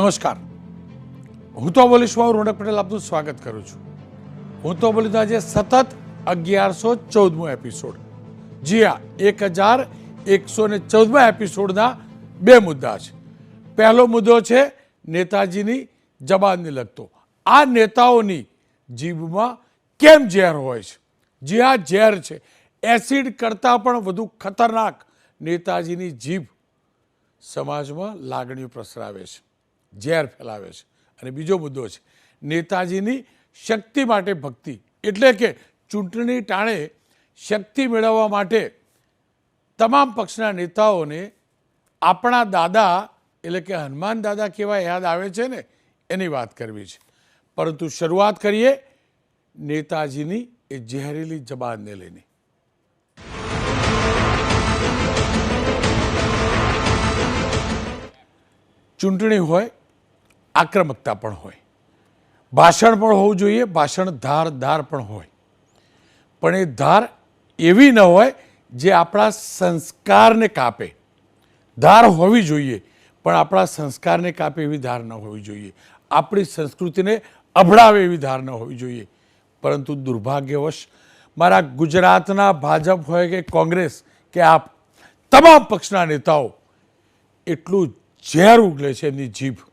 નમસ્કાર. હું તો બોલીશ હું રોનક પટેલ આપનું સ્વાગત કરું છું. હું તો બોલીશ આજે સતત અગિયારસો ચૌદમો એપિસોડ જી હા એક હજાર એકસો ને ચૌદમા એપિસોડના બે મુદ્દા છે. પહેલો મુદ્દો છે, નેતાજીની જબાનને લગતો. આ નેતાઓની જીભમાં કેમ ઝેર હોય છે? જી હા, ઝેર છે. એસિડ કરતાં પણ વધુ ખતરનાક નેતાજીની જીભ સમાજમાં લાગણીઓ પ્રસરાવે છે. ઝેર ફેલાવે છે. અને બીજો મુદ્દો છે, નેતાજીની શક્તિ માટે ભક્તિ. એટલે કે ચૂંટણી ટાણે શક્તિ મેળવવા માટે તમામ પક્ષના નેતાઓને આપણા દાદા, એટલે કે હનુમાન દાદા કેવા યાદ આવે છે ને, એની વાત કરવી છે. પરંતુ શરૂઆત કરીએ નેતાજીની એ ઝેરીલી જબાનને લઈને. ચૂંટણી હોય આક્રમકતા પણ હોય. ભાષણ પણ હોવું જોઈએ, ભાષણ ધાર ધાર પણ હોય. પણ એ ધાર એવી ન હોય જે આપણા સંસ્કારને કાપે. ધાર હોવી જોઈએ, પણ આપણા સંસ્કારને કાપે એવી ધાર ન હોવી જોઈએ. આપણી સંસ્કૃતિને અભડાવે એવી ધાર ન હોવી જોઈએ. પરંતુ દુર્ભાગ્યવશ મારા ગુજરાતના ભાજપ હોય કે કોંગ્રેસ કે આપ તમામ પક્ષના નેતાઓ એટલું ઝેર ઉગલે છે એમની જીભ.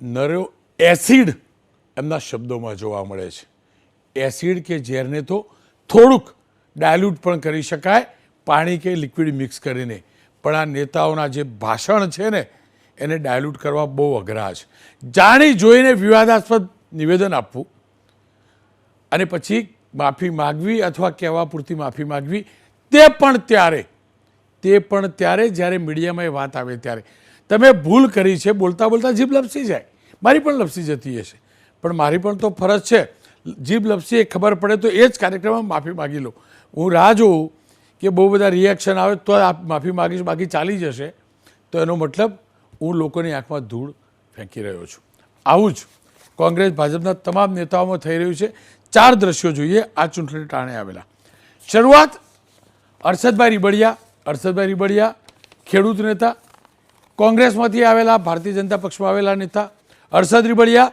નરો એસિડ એમના શબ્દોમાં જોવા મળે છે. એસિડ કે ઝેરને તો થોડુંક ડાયલ્યુટ પણ કરી શકાય, પાણી કે લિક્વિડ મિક્સ કરીને. પણ આ નેતાઓના જે ભાષણ છે ને, એને ડાયલ્યુટ કરવા બહુ અઘરા છે જાણી જોઈને વિવાદાસ્પદ નિવેદન આપવું. અને પછી માફી માગવી અથવા કહેવા પૂરતી માફી માગવી, તે પણ ત્યારે, તે પણ ત્યારે જ્યારે મીડિયામાં એ વાત આવે ત્યારે. તમે ભૂલ કરી છે, બોલતા બોલતા જીભ લપસી જાય. મારી પણ લપસી જતી હશે. પણ મારી પણ તો ફરજ છે. જીભ લપસી એ ખબર પડે તો એ જ કાર્યક્રમમાં માફી માગી લો હું રાહ જોઉં કે બહુ બધા રિએક્શન આવે તો આપ માફી માગીશ, બાકી ચાલી જશે. તો એનો મતલબ હું લોકોની આંખમાં ધૂળ ફેંકી રહ્યો છું. આવું જ કોંગ્રેસ ભાજપના તમામ નેતાઓમાં થઈ રહ્યું છે. ચાર દ્રશ્યો જોઈએ. આ ચૂંટણી ટાણે આવેલા. શરૂઆત અરશદભાઈ રીબડિયા અરશદભાઈ રીબડિયા ખેડૂત નેતા. કોંગ્રેસમાંથી આવેલા ભારતીય જનતા પક્ષમાં આવેલા નેતા. અરશદ રીબડિયા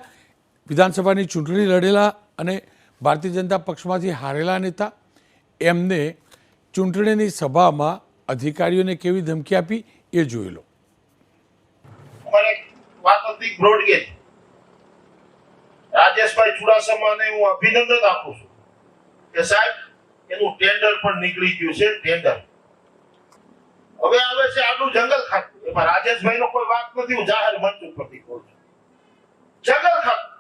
વિધાનસભાની ચૂંટણી લડેલા અને ભારતીય જનતા પક્ષમાંથી હારેલા નેતા, એમને ચૂંટણીની સભામાં અધિકારીઓને કેવી ધમકી આપી એ જોઈ લો. રાજેશભાઈ ચુડાસમાને હું અભિનંદન આપું છું કે સાહેબ, એનું ટેન્ડર પણ નીકળી ગયું છે ટેન્ડર હવે આવે છે આટલું જંગલ ખાતું. એમાં રાજેશભાઈ નો કોઈ વાત નથી, હું જાહેર મંચ ઉપરથી કહું છું. જંગલ ખાતું.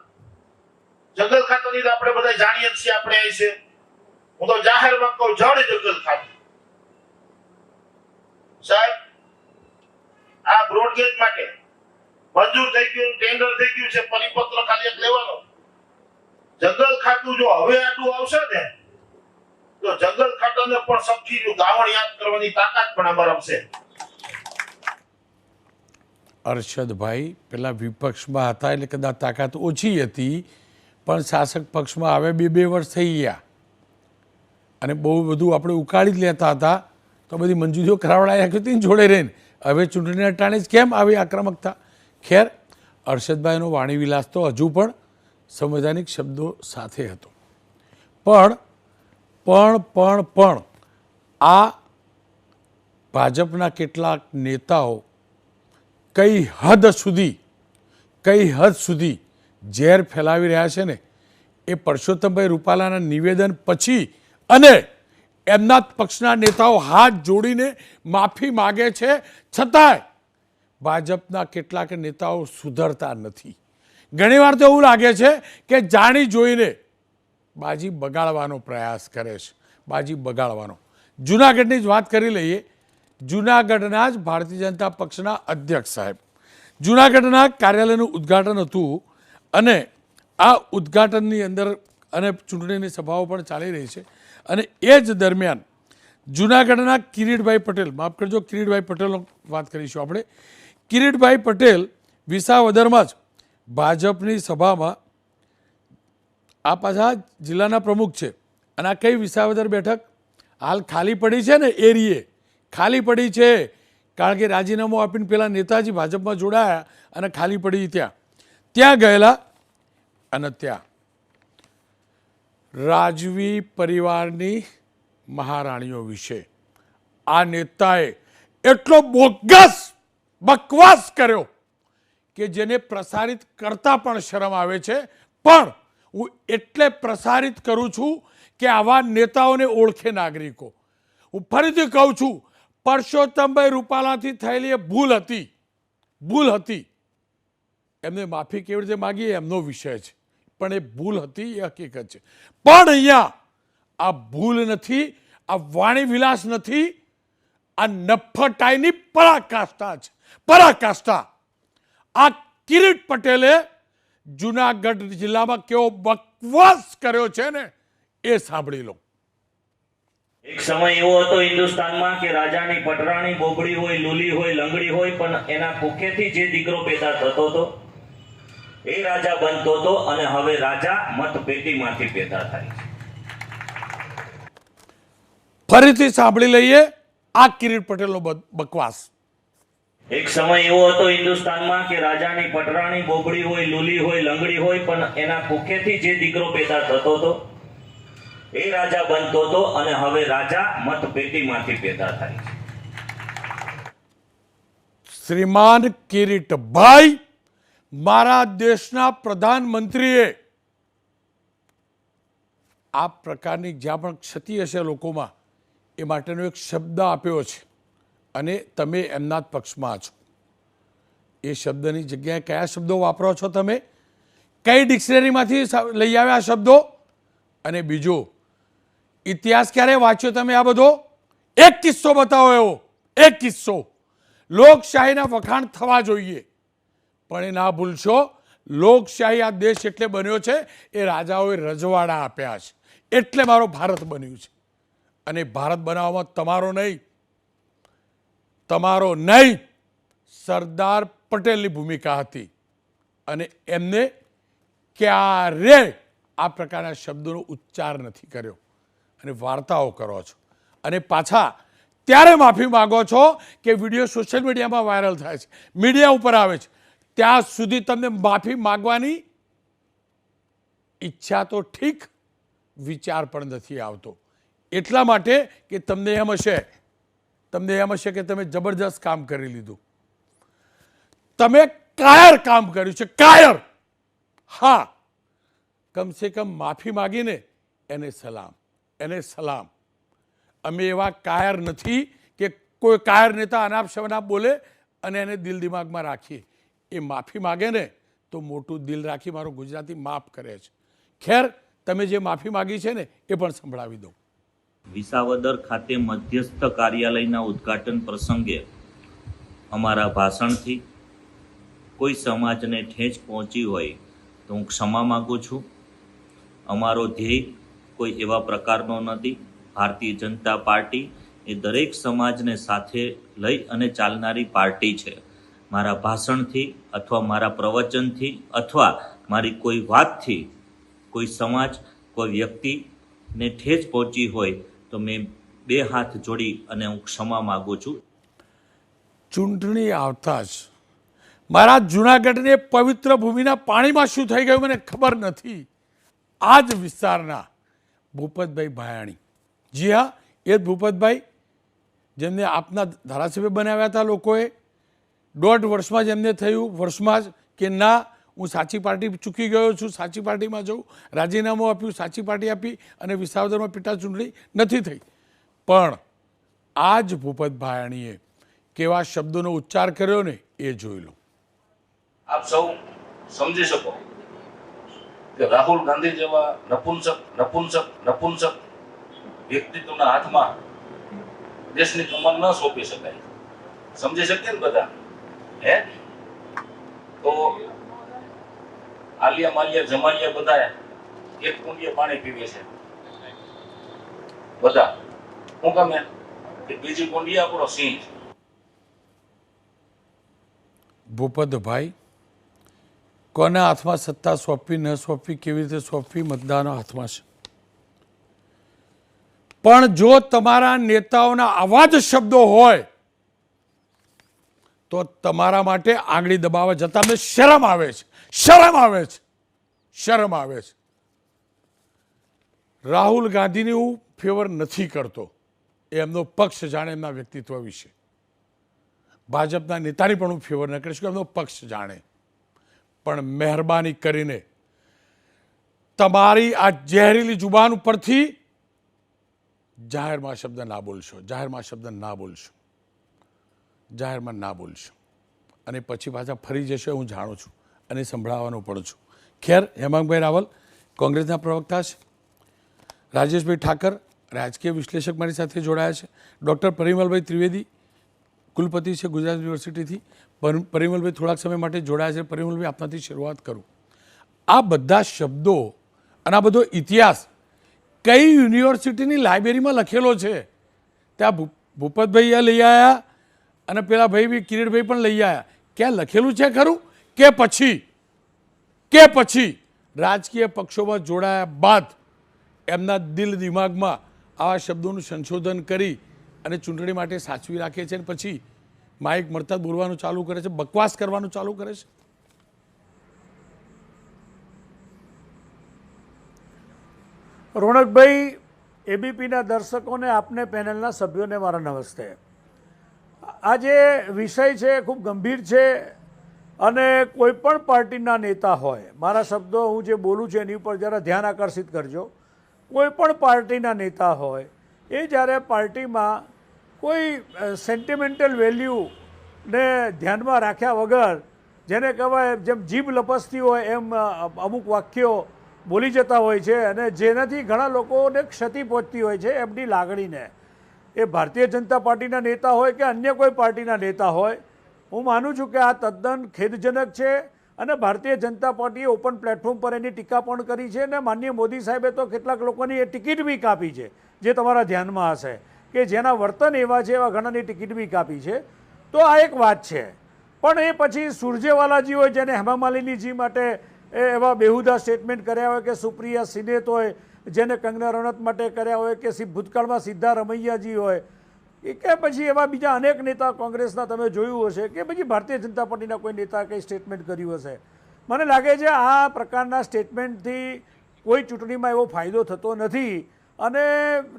જંગલ ખાતાની તો આપણે બધા જાણીએ છીએ, આપણે અહીં છે હું તો જાહેરમાં કહું, જળ જંગલ ખાતું. સાહેબ, આ બ્રોડગેજ માટે મંજૂર થઈ ગયું, ટેન્ડર થઈ ગયું છે, પરિપત્ર ખાલી એક લેવાનો. જંગલ ખાતું જો હવે આટલું આવશે ને, તો જંગલ ખાતાને પણ સબસિડીનું ગાવણ યાદ કરવાની તાકાત પણ અમારા છે અરશદભાઈ પેલા વિપક્ષમાં હતા એટલે કદાચ તાકાત ઓછી હતી, પણ શાસક પક્ષમાં આવે બે બે વર્ષ થઈ ગયા. અને બહુ બધું આપણે ઉકાળી જ લેતા હતા, તો બધી મંજૂરીઓ કરાવડાયા હતી જોડે રહીને. હવે ચૂંટણીના ટાણે જ કેમ આવી આક્રમકતા ખેર, અરશદભાઈનો વાણીવિલાસ તો હજુ પણ સંવૈધાનિક શબ્દો સાથે હતો. પણ પણ પણ પણ આ ભાજપના કેટલાક નેતાઓ કઈ હદ સુધી, કઈ હદ સુધી ઝેર ફેલાવી રહ્યા છે ને, એ પરસોત્તમભાઈ રૂપાલાના નિવેદન પછી અને એમના પક્ષના નેતાઓ હાથ જોડીને માફી માગે છે. છતાંય ભાજપના કેટલાક નેતાઓ સુધરતા નથી. ઘણીવાર તો એવું લાગે છે કે જાણી જોઈને બાજી બગાડવાનો પ્રયાસ કરે છે. બાજી બગાડવાનો. જુનાગઢની જ વાત કરી લઈએ. જુનાગઢના જ ભારતીય જનતા પક્ષના અધ્યક્ષ સાહેબ. જુનાગઢના કાર્યાલયનું ઉદ્ઘાટન હતું અને આ ઉદ્ઘાટનની અંદર અને ચૂંટણીની સભાઓ પણ ચાલી રહી છે. અને એ જ દરમિયાન જુનાગઢના કિરીટભાઈ પટેલ, માફ કરજો, કિરીટભાઈ પટેલનો વાત કરીશું આપણે. કિરીટભાઈ પટેલ વિસાવદરમાં જ ભાજપની સભામાં આ પાછા જિલ્લાના પ્રમુખ છે. અને આ કઈ વિસાવદર બેઠક? હાલ ખાલી પડી છે ને એરીએ? ખાલી પડી છે. કારણ કે રાજીનામું આપીને પેલા નેતાજી ભાજપમાં જોડાયા અને ખાલી પડી ત્યાં. ત્યાં ગયેલા અને ત્યાં. રાજવી પરિવારની મહારાણીઓ વિશે આ નેતાએ એટલો બોગસ બકવાસ કર્યો કે જેને પ્રસારિત કરતા પણ શરમ આવે છે. પણ હું એટલે પ્રસારિત કરું છું કે આવા નેતાઓને ઓળખે નાગરિકો. હું ફરીથી કહું છું પરસોત્તમભાઈ રૂપાલાથી થયેલી એ ભૂલ હતી. ભૂલ હતી. એમને માફી કેવી રીતે માગી એમનો વિષય છે. પણ એ ભૂલ હતી એ હકીકત છે. પણ અહીંયા આ ભૂલ નથી, આ વાણી વિલાસ નથી, આ નફટાઈની પરાકાષ્ઠા છે. પરાકાષ્ઠા. આ કિરીટ પટેલે જુનાગઢ જિલ્લામાં કેવો બકવાસ કર્યો છે ને એ સાંભળી લો. એક સમય એવો હતો હિન્દુસ્તાનમાં કે રાજાની પટરાણી બોબડી હોય લુલી હોય લંગડી હોય પણ એના કુખેથી જે દીકરો પેદા થતો હતો એ રાજા બનતો હતો અને હવે રાજા મતપેટીમાંથી પેદા થાય છે. ફરીથી સાંભળી લઈએ આ કિરીટ પટેલનો બકવાસ. એક સમય એવો હતો હિન્દુસ્તાનમાં કે રાજાની પટરાણી બોબડી હોય લુલી હોય લંગડી હોય પણ એના કુખેથી જે દીકરો પેદા થતો હતો એ રાજા બનતો હતો અને હવે રાજા મતપેટીમાંથી પેદા થાય છે. શ્રીમાન કિરીટભાઈ મારા દેશના પ્રધાનમંત્રીએ આ પ્રકારની જ્યાં પણ ક્ષતિ હશે લોકોમાં, એ માટેનો એક શબ્દ આપ્યો છે અને તમે એમના જ પક્ષમાં છો. એ શબ્દની જગ્યાએ કયા શબ્દો વાપરો છો તમે? કઈ ડિક્શનરીમાંથી લઈ આવ્યા શબ્દો? અને બીજો ઇતિહાસ ક્યારે વાંચ્યો તમે આ બધો? એક કિસ્સો બતાવો એવો. એક કિસ્સો. લોકશાહીના વખાણ થવા જોઈએ. પણ એ ના ભૂલશો, લોકશાહી આ દેશ એટલે બન્યો છે, એ રાજાઓએ રજવાડા આપ્યા છે. એટલે મારો ભારત બન્યું છે. અને ભારત બનાવવામાં તમારો નહીં. તમારો નહીં. સરદાર પટેલની ભૂમિકા હતી. અને એમને ક્યારે આ પ્રકારના શબ્દોનો ઉચ્ચાર નથી કર્યો. અને વાર્તાઓ કરો છો. અને પાછા ત્યારે માફી માગો છો કે વીડિયો સોશિયલ મીડિયામાં વાયરલ થાય છે. મીડિયા ઉપર આવે છે. ત્યાં સુધી તમને માફી માગવાની ઈચ્છા તો ઠીક વિચાર પણ નથી આવતો. એટલા માટે કે તમને એમ હશે, તમને એમ હશે કે તમે જબરજસ્ત કામ કરી લીધું. તમે કાયર કામ કર્યું છે, કાયર. હા, કમસે કમ માફી માગીને એને સલામ. એને સલામ. અમે એવા કાયર નથી કે કોઈ કાયર નેતા અનાપ શનાપ બોલે અને એને દિલ દિમાગમાં રાખીએ. એ માફી માગે ને તો મોટું દિલ રાખી મારું ગુજરાતી માફ કરે છે. ખેર, તમે જે માફી માગી છે ને એ પણ સંભળાવી દો. વિસાવદર ખાતે મધ્યસ્થ કાર્યાલયના ઉદ્ઘાટન પ્રસંગે અમારા ભાષણથી કોઈ સમાજને ઠેંચ પહોંચી હોય તો હું ક્ષમા માગું છું. અમારો ધ્યેય કોઈ એવા પ્રકારનો નથી. ભારતીય જનતા પાર્ટી એ દરેક સમાજને સાથે લઈ અને ચાલનારી પાર્ટી છે. મારા ભાષણથી અથવા મારા પ્રવચનથી અથવા મારી કોઈ વાતથી કોઈ સમાજ, કોઈ વ્યક્તિને ઠેજ પહોંચી હોય તો મેં બે હાથ જોડી અને હું ક્ષમા માગું છું. ચૂંટણી આવતા જ મારા જૂનાગઢને પવિત્ર ભૂમિના પાણીમાં શું થઈ ગયું મને ખબર નથી. આ જ વિસ્તારના ભૂપતભાઈ ભાયાણી. જી હા, એ જ ભૂપતભાઈ જેમને આપના ધારાસભ્ય બનાવ્યા હતા લોકોએ. દોઢ વર્ષમાં જ એમને થયું, વર્ષમાં જ કે ના, હું સાચી પાર્ટી ચૂકી ગયો છું, સાચી પાર્ટીમાં જઉં. રાજીનામું આપ્યું, સાચી પાર્ટી આપી અને વિસાવદરમાં પેટા ચૂંટણી નથી થઈ. પણ આ જ ભૂપત ભાયાણીએ કેવા શબ્દોનો ઉચ્ચાર કર્યો ને એ જોઈ લો. આપ સૌ સમજી શકો. કે રાહુલ ગાંધી જેવા નપુંસક નપુંસક નપુંસક વ્યક્તિત્વના હાથમાં દેશની કમાન ન સોંપી શકાય. સમજી શકીએ ને બધા? હે? તો આલિયા માલિયા, જમાલિયા બધા એક કુંડીએ પાણી પીવે છે. બધા. હું ગમે કે બીજી કુંડી આપણો સિંહ ભૂપતભાઈ કોના હાથમાં સત્તા સોંપવી, ન સોંપવી, કેવી રીતે સોંપવી મતદાનો હાથમાં છે. પણ જો તમારા નેતાઓના આવા જ શબ્દો હોય, તો તમારા માટે આંગળી દબાવવા જતા અમને શરમ આવે છે. શરમ આવે છે. શરમ આવે છે. રાહુલ ગાંધીને હું ફેવર નથી કરતો. એમનો પક્ષ જાણે એમના વ્યક્તિત્વ વિશે. ભાજપના નેતાની પણ હું ફેવર ન કરીશ કે એમનો પક્ષ જાણે. પણ મહેરબાની કરીને તમારી આ ઝેરીલી જુબાન ઉપરથી જાહેરમાં શબ્દ ના બોલશો, જાહેરમાં શબ્દ ના બોલશો, જાહેરમાં ના બોલશો. અને પછી પાછા ફરી જશો હું જાણું છું અને સંભળાવવાનો પણ છું. ખેર, હેમાંગભાઈ રાવલ, કોંગ્રેસના પ્રવક્તા છે. રાજેશભાઈ ઠાકર, રાજકીય વિશ્લેષક મારી સાથે જોડાયા છે. ડૉક્ટર પરિમલભાઈ ત્રિવેદી, કુલપતિ છે ગુજરાત યુનિવર્સિટીથી. પરિમલભાઈ થોડાક સમય માટે જોડાયા છે. પરિમલભાઈ, આપનાથી શરૂઆત કરું. આ બધા શબ્દો અને આ બધો ઇતિહાસ કઈ યુનિવર્સિટીની લાઇબ્રેરીમાં લખેલો છે? ત્યાં ભૂપતભાઈ લઈ આવ્યા અને પેલા ભાઈ બી, કિરીટભાઈ પણ લઈ આવ્યા ક્યાં લખેલું છે ખરું? કે પછી? કે પછી? રાજકીય પક્ષોમાં જોડાયા બાદ એમના દિલ દિમાગમાં આવા શબ્દોનું સંશોધન કરી અને ચૂંટણી માટે સાચવી રાખે છે અને પછી માઇક મળતા બોલવાનું ચાલુ કરે છે, બકવાસ કરવાનું ચાલુ કરે છે. રોનકભાઈ, એબીપીના દર્શકોને આપને પેનલના સભ્યોને મારા નમસ્તે. આ જે વિષય છે ખૂબ ગંભીર છે અને કોઈ પણ પાર્ટીના નેતા હોય, મારા શબ્દો હું જે બોલું છું એની ઉપર જરા ધ્યાન આકર્ષિત કરજો. કોઈ પણ પાર્ટીના નેતા હોય, એ જ્યારે પાર્ટીમાં કોઈ સેન્ટિમેન્ટલ વેલ્યુને ધ્યાનમાં રાખ્યા વગર જેને કહેવાય જેમ જીભ લપસતી હોય એમ અમુક વાક્યો બોલી જતા હોય છે અને જેનાથી ઘણા લોકોને ક્ષતિ પહોંચતી હોય છે એમની લાગણીને. એ ભારતીય જનતા પાર્ટીના નેતા હોય કે અન્ય કોઈ પાર્ટીના નેતા હોય, હું માનું છું કે આ તદ્દન ખેદજનક છે અને ભારતીય જનતા પાર્ટીએ ઓપન પ્લેટફોર્મ પર એની ટીકા પણ કરી છે અને માનનીય મોદી સાહેબે તો કેટલાક લોકોની એ ટિકિટ બી કાપી છે, જે તમારા ધ્યાનમાં હશે. કે જેના વર્તન એવા છે એવા ઘણાની ટિકિટ બી કાપી છે. તો આ એક વાત છે. પણ એ પછી સુરજેવાલાજી હોય જેને હેમા માલિનીજી માટે એવા બેહુદા સ્ટેટમેન્ટ કર્યા હોય કે સુપ્રિયા સિનેત હોય જેને કંગના રણત માટે કર્યા હોય કે ભૂતકાળમાં સિદ્ધા રમૈયાજી હોય. કે પછી એવા બીજા અનેક નેતા કોંગ્રેસના તમે જોયું હશે કે પછી ભારતીય જનતા પાર્ટીના કોઈ નેતા કંઈ સ્ટેટમેન્ટ કર્યું હશે. મને લાગે છે આ પ્રકારના સ્ટેટમેન્ટથી કોઈ ચૂંટણીમાં એવો ફાયદો થતો નથી. અને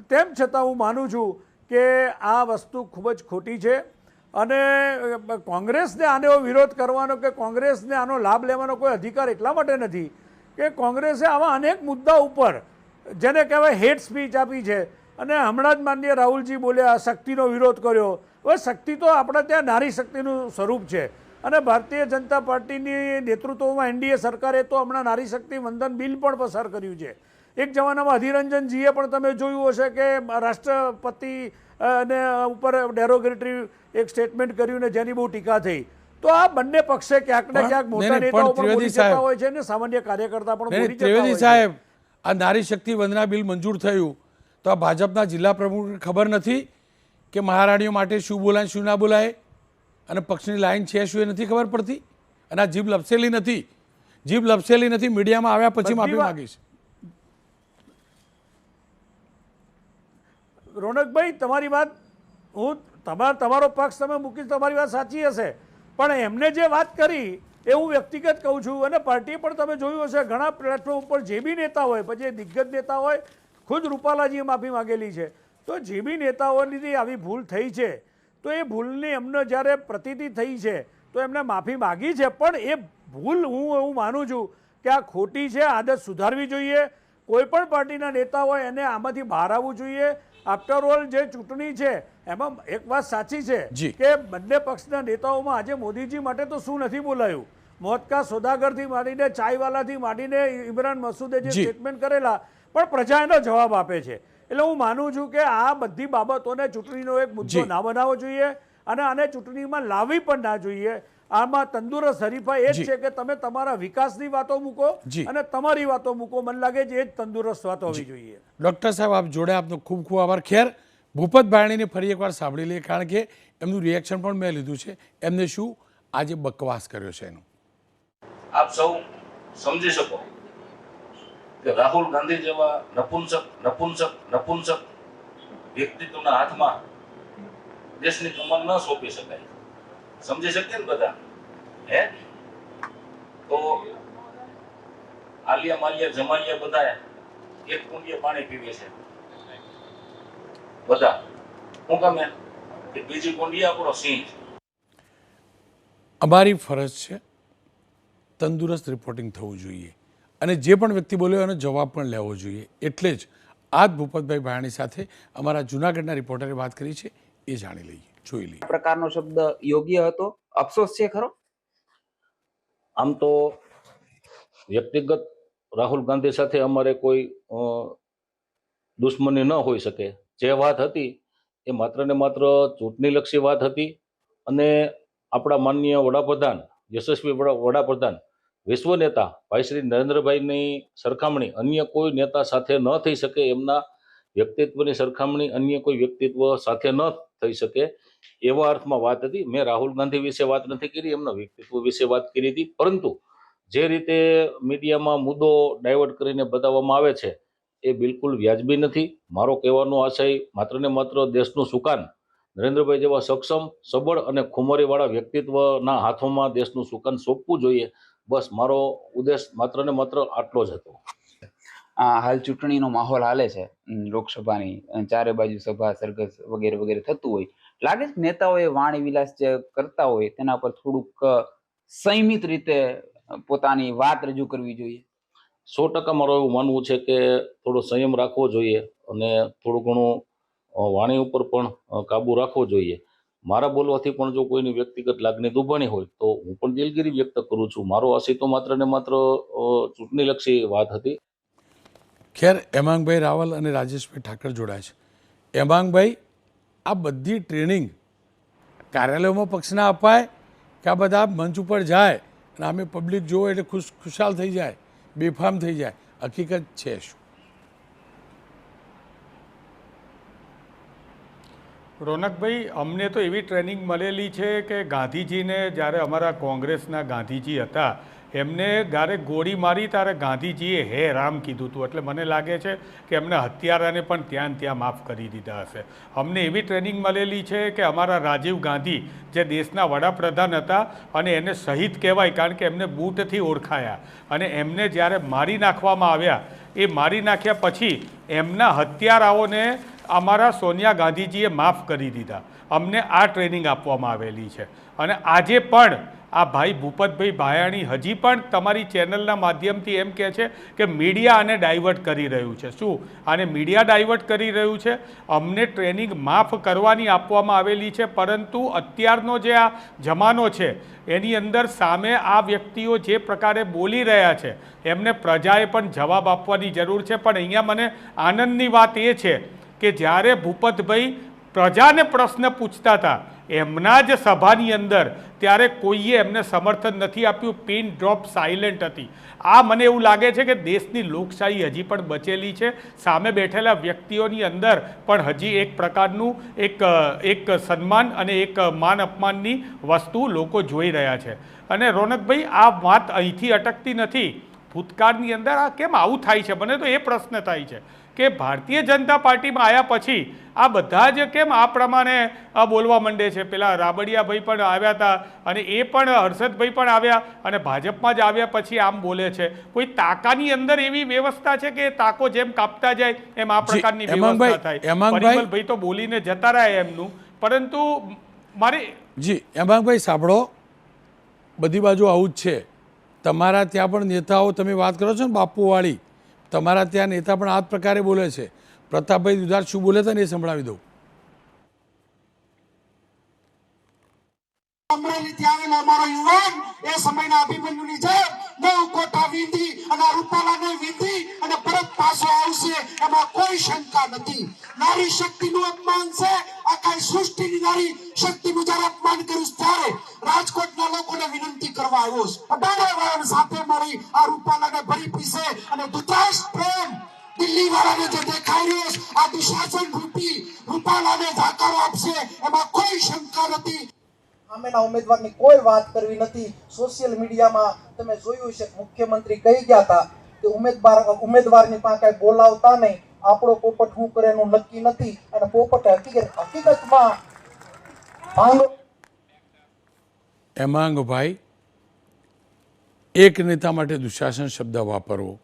તેમ છતાં હું માનું છું કે આ વસ્તુ ખૂબ જ ખોટી છે અને કોંગ્રેસને આનો વિરોધ કરવાનો કે કોંગ્રેસને આનો લાભ લેવાનો કોઈ અધિકાર એટલા માટે નથી કે કોંગ્રેસે આવા અનેક મુદ્દા ઉપર જેને કહેવાય હેટ સ્પીચ આપી છે અને હમણાં જ માનનીય રાહુલજી બોલ્યા શક્તિનો વિરોધ કર્યો. હવે શક્તિ તો આપણે ત્યાં નારી શક્તિનું સ્વરૂપ છે અને ભારતીય જનતા પાર્ટીની નેતૃત્વમાં એનડીએ સરકારે તો હમણાં નારી શક્તિ વંદન બિલ પણ પસાર કર્યું છે. એક જમાનામાં અધિરંજનજીએ પણ તમે જોયું હશે કે રાષ્ટ્રપતિ ને ઉપર ડેરોગેટરી એક સ્ટેટમેન્ટ કર્યું ને જેની બહુ ટીકા થઈ. તો આ બંને પક્ષે ક્યાંક ને ક્યાંક મોટા નેતાઓ પણ બોલી જતા હોય છે ને સામાન્ય કાર્યકર્તા પણ બોલી જતા હોય છે. સાહેબ આ નારી શક્તિ વંદના બિલ મંજૂર થયું. તો આ ભાજપના જિલ્લા પ્રમુખને ખબર નથી કે મહારાણીઓ માટે શું બોલાય શું ના બોલાય? અને પક્ષની લાઈન છે શું એ નથી ખબર પડતી? અને આ જીભ લપસેલી નથી. જીભ લપસેલી નથી મીડિયામાં આવ્યા પછી માફી માંગીશ. રોનકભાઈ, તમારી વાત હું તમાર તમારો પક્ષ તમે મૂકીશ તમારી વાત સાચી હશે. પણ એમને જે વાત કરી એ હું વ્યક્તિગત કહું છું અને પાર્ટીએ પણ તમે જોયું હશે, ઘણા પ્લેટફોર્મ ઉપર જે બી નેતા હોય, પછી દિગ્ગજ નેતા હોય, ખુદ રૂપાલાજીએ માફી માંગેલી છે. તો જે બી નેતાઓની આવી ભૂલ થઈ છે, તો એ ભૂલની એમને જ્યારે પ્રતીતિ થઈ છે, તો એમને માફી માગી છે. પણ એ ભૂલ હું એવું માનું છું કે આ ખોટી છે, આદત સુધારવી જોઈએ. કોઈપણ પાર્ટીના નેતા હોય એને આમાંથી બહાર આવવું જોઈએ. આફ્ટર ઓલ જે ચૂંટણી છે એમાં એક વાત સાચી છે કે બંને પક્ષના નેતાઓમાં આજે મોદીજી માટે તો શું નથી બોલાયું? મોતકા સોદાગરથી માંડીને ચાઈવાલાથી માંડીને ઇમરાન મસૂદે જે. સ્ટેટમેન્ટ કરેલા પણ પ્રજા એનો જવાબ આપે છે. એટલે હું માનું છું કે આ બધી બાબતોને ચૂંટણીનો એક મુદ્દો ના બનાવવો જોઈએ અને આને ચૂંટણીમાં લાવવી પણ ના જોઈએ. આમાં તંદુરસ્ત હરીફાઈ એ જ છે કે તમે તમારા વિકાસની વાતો મૂકો જી. અને તમારી વાતો મૂકો. મને લાગે છે એ જ તંદુરસ્ત વાતો હોવી જોઈએ. ડૉક્ટર સાહેબ આપ જોડે આપનો ખૂબ ખૂબ આભાર. ખેર ભૂપત ભાયણીને ફરી એકવાર સાંભળી લઈએ કારણ કે એમનું રિએક્શન પણ મેં લીધું છે. એમને શું આજે બકવાસ કર્યો છે એનું? આપ સૌ સમજી શકો કે રાહુલ ગાંધી જેવા નપુંસક નપુંસક નપુંસક વ્યક્તિત્વના હાથમાં દેશની કમાન ન સોંપી શકાય. સમજી શકીએ ને બધા? હે? તો આલિયા માલિયા જમાલિયા બધા એક કુંડીએ પાણી પીવે છે. બધા. હું ગમે કે બીજી કુંડી આપણો સિંહ અમારી ફરજ છે તંદુરસ્ત રિપોર્ટિંગ થવું જોઈએ. અને જે પણ વ્યક્તિ બોલ્યો એનો જવાબ પણ લેવો જોઈએ. એટલે જ આજ ભૂપતભાઈ ભાયાણી સાથે અમારા જૂનાગઢના રિપોર્ટરે વાત કરી છે એ જાણી લઈએ. જોઈ લઈએ. આ પ્રકારનો શબ્દ યોગ્ય હતો? અફસોસ છે ખરો? આમ તો વ્યક્તિગત રાહુલ ગાંધી સાથે અમારે કોઈ દુશ્મની ન હોઈ શકે. જે વાત હતી એ માત્ર ને માત્ર ચૂંટણીલક્ષી વાત હતી અને આપણા માનનીય વડાપ્રધાન યશસ્વી વડાપ્રધાન વિશ્વ નેતા ભાઈ શ્રી નરેન્દ્રભાઈની સરખામણી અન્ય કોઈ નેતા સાથે ન થઈ શકે એમના વ્યક્તિત્વની સરખામણી અન્ય કોઈ વ્યક્તિત્વ સાથે ન થઈ શકે એવા અર્થમાં વાત હતી. મેં રાહુલ ગાંધી વિશે વાત નથી કરી, એમના વ્યક્તિત્વ વિશે વાત કરી હતી. પરંતુ જે રીતે મીડિયામાં મુદ્દો ડાયવર્ટ કરીને બતાવવામાં આવે છે, એ બિલકુલ વ્યાજબી નથી. મારો કહેવાનો આશય માત્ર ને માત્ર દેશનું સુકાન, નરેન્દ્રભાઈ જેવા સક્ષમ, સબળ અને ખુમારીવાળા વ્યક્તિત્વના હાથોમાં દેશનું સુકાન સોંપવું જોઈએ. બસ મારો ઉદ્દેશ માત્ર ને માત્ર આટલો જ હતો. હાલ ચૂંટણીનો માહોલ હાલે છે લોકસભાની ચારે બાજુ સભા, સરઘસ વગેરે વગેરે થતું હોય. લાગે છે નેતાઓએ વાણી વિલાસ જે કરતા હોય, તેના પર થોડુંક સંયમિત રીતે પોતાની વાત રજૂ કરવી જોઈએ. સો ટકા મારું એવું માનવું છે કે થોડો સંયમ રાખવો જોઈએ અને થોડું ઘણું વાણી ઉપર પણ કાબુ રાખવો જોઈએ. મારા બોલવાથી પણ જો કોઈની વ્યક્તિગત લાગણી દુભાણી હોય, તો હું પણ દિલગીરી વ્યક્ત કરું છું. મારો આશય તો માત્ર ને માત્ર ચૂંટણીલક્ષી વાત હતી. ખેર એમાંગભાઈ રાવલ અને રાજેશભાઈ ઠાકર જોડાય છે. એમાંગભાઈ આ બધી ટ્રેનિંગ કાર્યાલયોમાં પક્ષના અપાય કે આ બધા મંચ ઉપર જાય અને અમે પબ્લિક જોવે એટલે ખુશ ખુશાલ થઈ જાય, બેફામ થઈ જાય, હકીકત છે શું? રોનકભાઈ, અમને તો એવી ટ્રેનિંગ મળેલી છે કે ગાંધીજીને જ્યારે અમારા કોંગ્રેસના ગાંધીજી હતા એમને જ્યારે ગોળી મારી ત્યારે ગાંધીજીએ, હે રામ, કીધું હતું એટલે મને લાગે છે કે એમને હત્યારાને પણ ત્યાં ત્યાં માફ કરી દીધા હશે. અમને એવી ટ્રેનિંગ મળેલી છે કે અમારા રાજીવ ગાંધી જે દેશના વડાપ્રધાન હતા અને એને શહીદ કહેવાય કારણ કે એમને બૂટથી ઓળખાયા અને એમને જ્યારે મારી નાખવામાં આવ્યા, એ મારી નાખ્યા પછી એમના હત્યારાઓને અમારા સોનિયા ગાંધીજીએ માફ કરી દીધા. અમને આ ટ્રેનિંગ આપવામાં આવેલી છે. અને આજે પણ આ ભાઈ ભૂપતભાઈ ભાયાણી હજી પણ તમારી ચેનલના માધ્યમથી એમ કહે છે કે મીડિયા આને ડાયવર્ટ કરી રહ્યું છે. શું? આને મીડિયા ડાયવર્ટ કરી રહ્યું છે? અમને ટ્રેનિંગ માફ કરવાની આપવામાં આવેલી છે, પરંતુ અત્યારનો જે આ જમાનો છે, એની અંદર સામે આ વ્યક્તિઓ જે પ્રકારે બોલી રહ્યા છે, એમને પ્રજાએ પણ જવાબ આપવાની જરૂર છે. પણ અહીંયા મને આનંદની વાત એ છે કે જ્યારે ભૂપતભાઈ પ્રજાને પ્રશ્ન પૂછતા હતા એમના જ સભાની અંદર ત્યારે કોઈએ એમને સમર્થન નથી આપ્યું પિન ડ્રોપ સાયલેન્ટ હતી. આ મને એવું લાગે છે કે દેશની લોકશાહી હજી પણ બચેલી છે. સામે બેઠેલા વ્યક્તિઓની અંદર પણ હજી એક પ્રકારનું એક એક સન્માન અને એક માન અપમાનની વસ્તુ લોકો જોઈ રહ્યા છે. અને રોનકભાઈ, આ વાત અહીંથી અટકતી નથી. ભૂતકાળની અંદર આ કેમ આવું થાય છે? મને તો એ પ્રશ્ન થાય છે. કે ભારતીય જનતા પાર્ટીમાં આવ્યા પછી આ બધા જ કેમ આ પ્રમાણે આ બોલવા માંડે છે? પેલા રાબડિયાભાઈ પણ આવ્યા હતા અને એ પણ હર્ષદભાઈ પણ આવ્યા અને ભાજપમાં જ આવ્યા પછી આમ બોલે છે. કોઈ તાકાની અંદર એવી વ્યવસ્થા છે કે તાકો જેમ કાપતા જાય એમ આ પ્રકારની વ્યવસ્થા થાય. પરિમલભાઈ તો બોલીને જતા રહ્યા એમનું. પરંતુ મારે જી હેમાંગભાઈ સાંભળો. બધી બાજુ આવું જ છે. તમારા ત્યાં પણ નેતાઓ તમે વાત કરો છો ને બાપુવાળી તમારા ત્યાં નેતા પણ આ પ્રકારે બોલે છે. પ્રતાપભાઈ દુધાર શું બોલે હતા એ સંભળાવી દઉં. અમરેલીથી આવેલો અમારો યુવાન એ સમયના અભિમન્યુની જેમ નવ કોટા વીંધી અને રૂપાલાને વીંધી અને પરત પાછો આવશે એમાં કોઈ શંકા નથી. નારી શક્તિનું અપમાન છે, આખા સૃષ્ટિની નારી શક્તિનું જયારે અપમાન કર્યું ત્યારે રાજકોટના લોકોને વિનંતી કરવા આવ્યો અઢારે વાળાને સાથે મળી આ રૂપાલાને ભરી પીશે અને દુતાશ પ્રેમ દિલ્હી વાળાને જે દેખાઈ રહ્યો આ દુશાસન રૂપી રૂપાલાને ધાકારો આપશે, એમાં કોઈ શંકા નથી. સામેના ઉમેદવારની કોઈ વાત કરવી નથી. સોશિયલ મીડિયામાં તમે જોયું છે મુખ્યમંત્રી કહી ગયા હતા કે ઉમેદવાર ઉમેદવારની પાસે બોલાવતા નહીં. આપણો પોપટ શું કરે એનું નક્કી નથી. અને પોપટ હકીકત હકીકતમાં ભાંગ હેમાંગભાઈ એક નેતા માટે દુશાસન શબ્દ વાપરવો,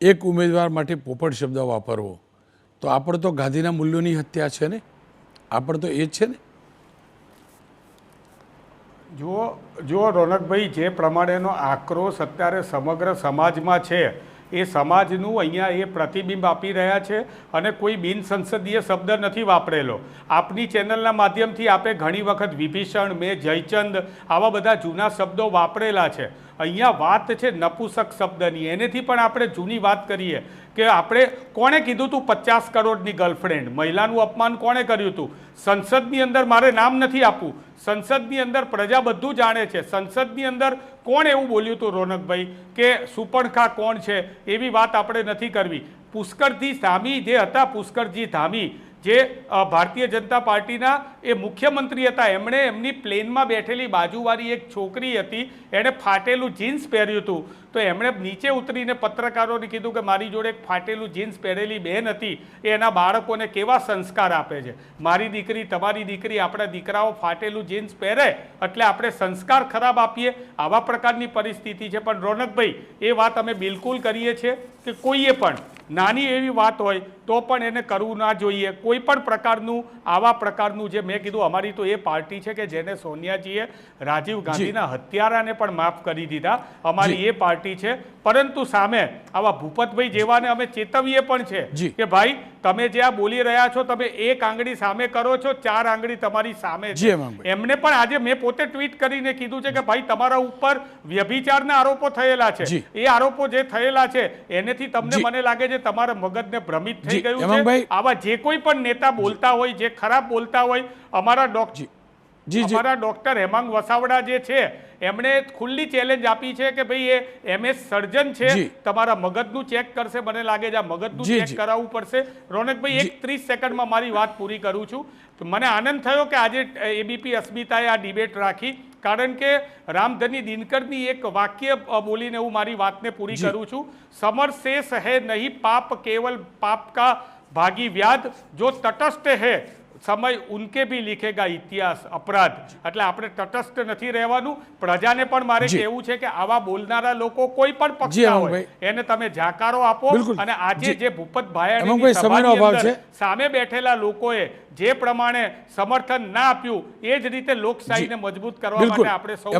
એક ઉમેદવાર માટે પોપટ શબ્દ વાપરવો, તો આપણે તો ગાંધીના મૂલ્યોની હત્યા છે ને? આપણે તો એ જ છે ને? જુઓ જુઓ રોનકભાઈ, જે પ્રમાણેનો આક્રોશ અત્યારે સમગ્ર સમાજમાં છે, એ સમાજનું અહીંયા એ પ્રતિબિંબ આપી રહ્યા છે અને કોઈ બિનસંસદીય શબ્દ નથી વાપરેલો. આપની ચેનલના માધ્યમથી આપે ઘણી વખત વિભીષણ, મેં જયચંદ આવા બધા જૂના શબ્દો વાપરેલા છે. અહીંયા વાત છે નપુસક શબ્દની. એનેથી પણ આપણે જૂની વાત કરીએ કે આપણે કોણે કીધું હતું પચાસ કરોડની ગર્લફ્રેન્ડ મહિલાનું અપમાન કોણે કર્યું હતું સંસદની અંદર મારે નામ નથી આપવું. સંસદની અંદર પ્રજા બધું જાણે છે. સંસદની અંદર કોણ એવું બોલ્યું હતું રોનકભાઈ, કે સુપણખા કોણ છે? એવી વાત આપણે નથી કરવી. પુષ્કરજી ધામી જે હતા પુષ્કરજી ધામી જે ભારતીય જનતા પાર્ટીના એ મુખ્યમંત્રી હતા, એમણે એમની પ્લેનમાં બેઠેલી બાજુવાળી એક છોકરી હતી, એણે ફાટેલું જીન્સ પહેર્યું હતું. તો એમણે નીચે ઉતરીને પત્રકારોને કીધું કે મારી જોડે એક ફાટેલું જીન્સ પહેરેલી બહેન હતી, એ એના બાળકોને કેવા સંસ્કાર આપે છે? મારી દીકરી, તમારી દીકરી, આપણા દીકરાઓ ફાટેલું જીન્સ પહેરે, એટલે આપણે સંસ્કાર ખરાબ આપીએ. આવા પ્રકારની પરિસ્થિતિ છે. પણ રોનકભાઈ, એ વાત અમે બિલકુલ કરીએ છીએ કે કોઈએ પણ, નાની એવી વાત હોય તો પણ એને કરવું ના જોઈએ. કોઈ પણ પ્રકારનું આવા પ્રકારનું જે મેં કીધું અમારી તો એ પાર્ટી છે કે જેને સોનિયાજીએ રાજીવ ગાંધીના હત્યારાને પણ માફ કરી દીધા. અમારી એ પાર્ટી છે. પરંતુ સામે આવા ભૂપતભાઈ જેવાને અમે ચેતવીએ પણ છે કે ભાઈ તમે જે આ બોલી રહ્યા છો તમે એક આંગળી સામે કરો છો ચાર આંગળી તમારી સામે છે. એમને પણ આજે મેં પોતે ટ્વીટ કરીને કીધું છે કે ભાઈ તમારા ઉપર વ્યભિચારના આરોપો થયેલા છે. એ આરોપો જે થયેલા છે એનેથી તમને મને લાગે છે તમારા મગજને ભ્રમિત થઈ જી, ગયું છે. આવા જે કોઈ પણ નેતા બોલતા હોય જે ખરાબ બોલતા હોય અમારા ડોક્ટર અમારા ડોક્ટર હેમાંગ વસાવડા જે છે એમણે ખુલ્લી ચેલેન્જ આપી છે કે ભાઈ એ એમએસ સર્જન છે તમારા મગજનું ચેક કરશે મને લાગે છે આ મગજનું ચેક કરાવવું પડશે. રોનકભાઈ એક ત્રીસ સેકન્ડમાં મારી વાત પૂરી કરું છું. મને આનંદ થયો કે આજે એબીપી અસ્મિતાએ આ ડિબેટ રાખી. કારણ કે રામધની દિનકરની એક વાક્ય બોલીને હું મારી વાતને પૂરી કરું છું. સમર શેષ હૈ નહીં પાપ કેવલ પાપ કા ભાગી વ્યાધ. જો તટસ્થ હૈ સમય ઉનકે ભી લિખેગા ઇતિહાસ અપરાધ. એટલે આપણે તટસ્થ નથી રહેવાનું. પ્રજાને પણ મારે કહેવું છે કે આવા બોલનારા લોકો કોઈ પણ જી, પક્ષના હોય એને તમે જાકારો આપો અને આજે જે. ભૂપત. સામે બેઠેલા લોકોએ જે પ્રમાણે સમર્થન ના આપ્યું એ જ રીતે લોકશાહીને મજબૂત કરવા માટે આપણે સૌ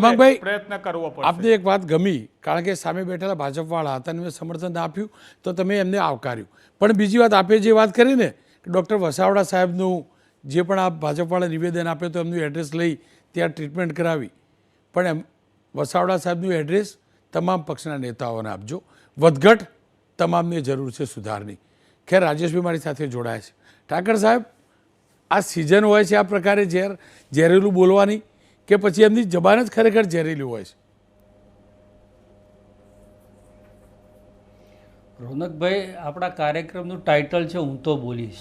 પ્રયત્ન કરવો પડશે. આપને એક વાત ગમી કારણ કે સામે બેઠેલા ભાજપવાળા હતા અને સમર્થન આપ્યું તો તમે એમને આવકાર્યું. પણ બીજી વાત આપે જે વાત કરીને ડૉક્ટર વસાવડા સાહેબનું જે પણ આ ભાજપવાળા નિવેદન આપે તો એમનું એડ્રેસ લઈ ત્યાં ટ્રીટમેન્ટ કરાવી. પણ એમ, વસાવડા સાહેબનું એડ્રેસ તમામ પક્ષના નેતાઓને આપજો. વધઘટ તમામને જરૂર છે સુધારની. ખેર, રાજેશભાઈ મારી સાથે જોડાયા છે. ઠાકર સાહેબ, આ સિઝન હોય છે આ પ્રકારે ઝેર, ઝેરેલું બોલવાની કે પછી એમની જબાન જ ખરેખર ઝેરેલી હોય છે? રોનકભાઈ, આપણા કાર્યક્રમનું ટાઇટલ છે, હું તો બોલીશ.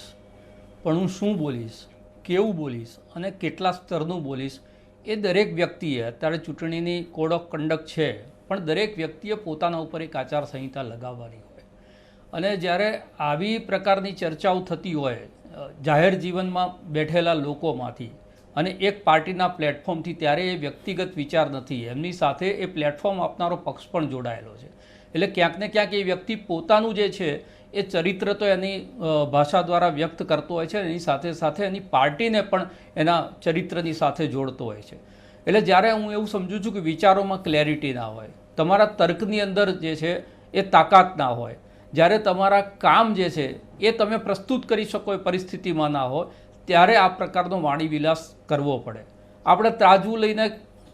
પણ હું શું બોલીશ? કેવું બોલીશ અને કેટલા સ્તરનું બોલીશ, એ દરેક વ્યક્તિએ, અત્યારે ચૂંટણીની કોડ ઓફ કન્ડક્ટ છે, પણ દરેક વ્યક્તિએ પોતાના ઉપર એક આચારસંહિતા લગાવવાની હોય. અને જ્યારે આવી પ્રકારની ચર્ચાઓ થતી હોય જાહેર જીવનમાં બેઠેલા લોકોમાંથી, અને એક પાર્ટીના પ્લેટફોર્મથી ત્યારે એ વ્યક્તિગત વિચાર નથી, એમની સાથે એ પ્લેટફોર્મ આપનારો પક્ષ પણ જોડાયેલો છે. એટલે ક્યાંક ને ક્યાંક એ વ્યક્તિ પોતાનું જે છે એ ચરિત્ર તો એની ભાષા દ્વારા વ્યક્ત કરતો હોય છે એની સાથે સાથે એની પાર્ટીને પણ એના ચરિત્રની સાથે જોડતો હોય છે. એટલે જ્યારે હું એવું સમજું છું કે વિચારોમાં ક્લેરિટી ના હોય, તમારા તર્કની અંદર જે છે એ તાકાત ના હોય, જ્યારે તમારા કામ જે છે એ તમે પ્રસ્તુત કરી શકો એ પરિસ્થિતિમાં ના હોય, ત્યારે આ પ્રકારનો વાણીવિલાસ કરવો પડે. આપણે ત્રાજવું લઈને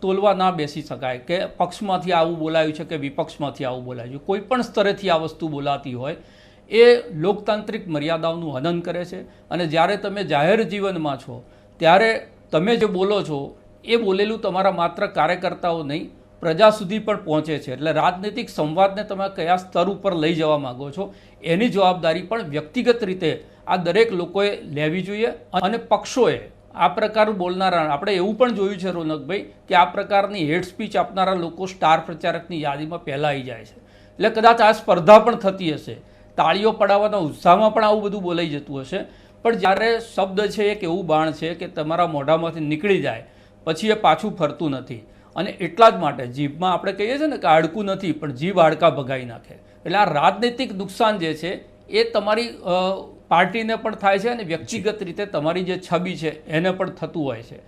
તોલવા ના બેસી શકાય કે પક્ષમાંથી આવું બોલાયું છે કે વિપક્ષમાંથી આવું બોલાયું છે. કોઈ પણ સ્તરેથી આ વસ્તુ બોલાતી હોય એ લોકતાંત્રિક મર્યાદાઓનું હનન કરે છે. અને જ્યારે તમે જાહેર જીવનમાં છો, ત્યારે તમે જે બોલો છો, એ બોલેલું તમારા માત્ર કાર્યકર્તાઓ નહીં, પ્રજા સુધી પણ પહોંચે છે. એટલે રાજનૈતિક સંવાદને તમે કયા સ્તર ઉપર લઈ જવા માંગો છો, એની જવાબદારી પણ વ્યક્તિગત રીતે આ દરેક લોકોએ લેવી જોઈએ અને પક્ષોએ આ પ્રકાર બોલનારા, આપણે એવું પણ જોયું છે રોનકભાઈ, કે આ પ્રકારની હેડ સ્પીચ આપનારા લોકો સ્ટાર પ્રચારકની યાદીમાં પહેલાં આવી જાય છે. એટલે કદાચ આ સ્પર્ધા પણ થતી હશે. તાળીઓ પડાવવાના ઉત્સાહમાં પણ આવું બધું બોલાઈ જતું હશે. પણ જ્યારે શબ્દ છે એક એવું બાણ છે કે તમારા મોઢામાંથી નીકળી જાય, પછી એ પાછું ફરતું નથી. અને એટલા જ માટે જીભમાં આપણે કહીએ છીએ ને કે હાડકું નથી, પણ જીભ હાડકા ભગાઈ નાખે. એટલે આ રાજનૈતિક નુકસાન જે છે, એ તમારી પાર્ટીને પણ થાય છે અને વ્યક્તિગત રીતે તમારી જે છબી છે, એને પણ થતું હોય છે.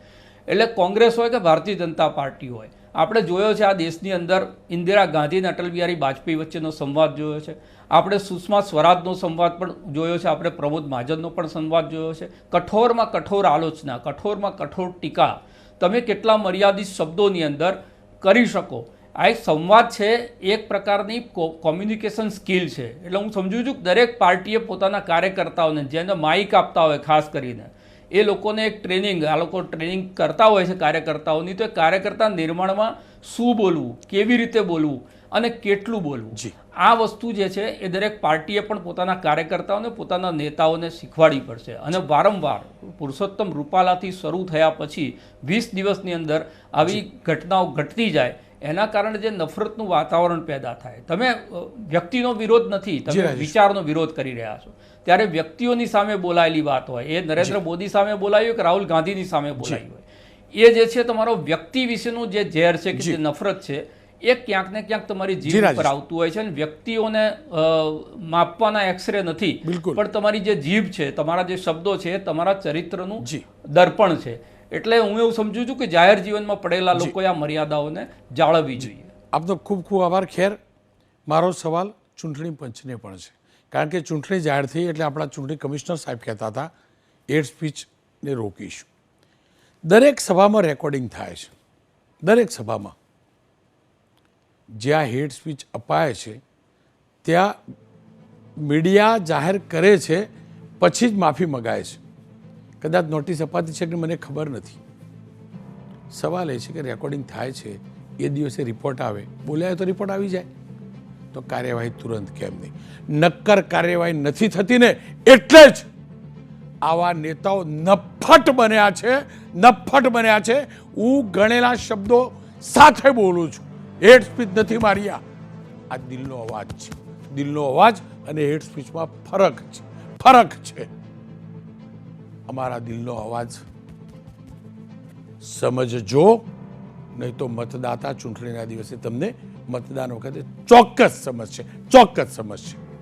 એટલે કોંગ્રેસ હોય કે ભારતીય જનતા પાર્ટી હોય, આપણે જોયો છે આ દેશની અંદર ઇન્દિરા ગાંધી અને અટલ બિહારી વાજપેયી વચ્ચેનો સંવાદ જોયો છે. આપણે સુષ્મા સ્વરાજનો સંવાદ પણ જોયો છે, આપણે પ્રમોદ મહાજનનો પણ સંવાદ જોયો છે. કઠોરમાં કઠોર આલોચના, કઠોરમાં કઠોર ટીકા. તમે કેટલા મર્યાદિત શબ્દોની અંદર કરી શકો? આ એક સંવાદ છે, એક પ્રકારની કોમ્યુનિકેશન સ્કિલ છે. એટલે હું સમજુ છું કે દરેક પાર્ટીએ પોતાના કાર્યકર્તાઓને જેને માઇક આપતા હોય, ખાસ કરીને, એ લોકોને એક ટ્રેનિંગ આ લોકો ટ્રેનિંગ કરતા હોય છે કાર્યકર્તાઓની, તો એ કાર્યકર્તા નિર્માણમાં શું બોલવું, કેવી રીતે બોલવું? અને કેટલું બોલવું? જી. આ વસ્તુ જે છે એ દરેક પાર્ટીએ પણ પોતાના કાર્યકર્તાઓને પોતાના નેતાઓને શીખવાડવી પડશે. અને વારંવાર પુરુષોત્તમ રૂપાલાથી શરૂ થયા પછી વીસ દિવસની અંદર આવી ઘટનાઓ ઘટતી જાય એના કારણે જે નફરતનું વાતાવરણ પેદા થાય. તમે વ્યક્તિનો વિરોધ નથી તમે વિચારનો વિરોધ કરી રહ્યા છો. ત્યારે વ્યક્તિઓની સામે બોલાયેલી વાત હોય. એ નરેન્દ્ર મોદી સામે બોલાવી હોય કે રાહુલ ગાંધીની સામે બોલાવી હોય? એ જે છે તમારો વ્યક્તિ વિશેનું જે ઝેર છે કે જે નફરત છે એ ક્યાંક ને ક્યાંક તમારી જીભ. પર આવતું હોય છે અને વ્યક્તિઓને માપવાના એક્સરે નથી. પણ તમારી જે જીભ છે તમારા જે શબ્દો છે તમારા ચરિત્રનું. દર્પણ છે. એટલે હું એવું સમજુ છું કે જાહેર જીવનમાં પડેલા લોકોએ આ મર્યાદાઓને જાળવવી જોઈએ. આપનો ખૂબ ખૂબ આભાર. ખેર મારો સવાલ ચૂંટણી પંચને પણ છે. કારણ કે ચૂંટણી જાહેર થઈ એટલે આપણા ચૂંટણી કમિશનર સાહેબ કહેતા હતા એડ સ્પીચને રોકીશું. દરેક સભામાં રેકોર્ડિંગ થાય છે. દરેક સભામાં. જ્યાં હેડ સ્પીચ અપાય છે, ત્યાં મીડિયા જાહેર કરે છે, પછી જ માફી મગાય છે. કદાચ નોટિસ અપાતી છે કે મને ખબર નથી. સવાલ એ છે કે રેકોર્ડિંગ થાય છે, એ દિવસે રિપોર્ટ આવે. બોલ્યા તો રિપોર્ટ આવી જાય. તો કાર્યવાહી તુરંત કેમ નહીં? નક્કર કાર્યવાહી નથી થતી ને, એટલે જ આવા નેતાઓ નફ્ફટ બન્યા છે, નફ્ફટ બન્યા છે. હું ગણેલા શબ્દો સાથે બોલું છું. હેડ સ્પીચ નથી મારી આ. આ દિલનો અવાજ છે. દિલનો અવાજ અને હેડ સ્પીચમાં ફરક છે. ફરક છે. અમારા દિલનો અવાજ સમજજો, નહીં તો મતદાતા ચૂંટણીના દિવસે તમને મતદાન વખતે ચોક્કસ સમજશે. ચોક્કસ સમજશે.